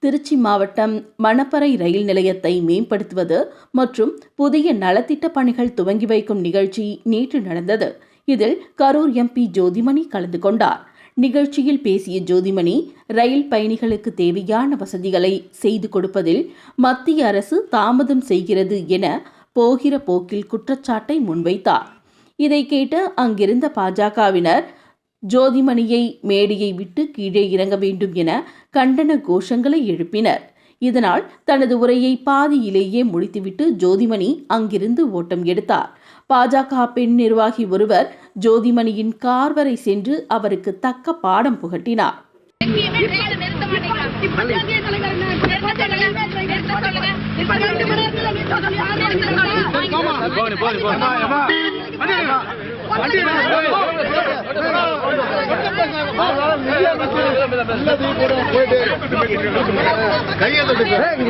திருச்சி மாவட்டம் மணப்பறை ரயில் நிலையத்தை மேம்படுத்துவது மற்றும் புதிய நலத்திட்ட பணிகள் துவங்கி வைக்கும் நிகழ்ச்சி நேற்று நடந்தது. இதில் கரூர் எம்பி ஜோதிமணி கலந்து கொண்டார். நிகழ்ச்சியில் பேசிய ஜோதிமணி ரயில் பயணிகளுக்கு தேவையான வசதிகளை செய்து கொடுப்பதில் மத்திய அரசு தாமதம் செய்கிறது என போகிற போக்கில் குற்றச்சாட்டை முன்வைத்தார். இதை கேட்டு அங்கிருந்த பாஜகவினர் ஜோதிமணியை மேடையை விட்டு கீழே இறங்க வேண்டும் என கண்டன கோஷங்களை எழுப்பினர். இதனால் தனது உரையை பாதியிலேயே முடித்துவிட்டு ஜோதிமணி அங்கிருந்து ஓட்டம் எடுத்தார். பாஜக பெண் நிர்வாகி ஒருவர் ஜோதிமணியின் கார் வரை சென்று அவருக்கு தக்க பாடம் புகட்டினார். நிறுத்த மாட்டேங்கிறாங்க. இப்ப தேசிய கையை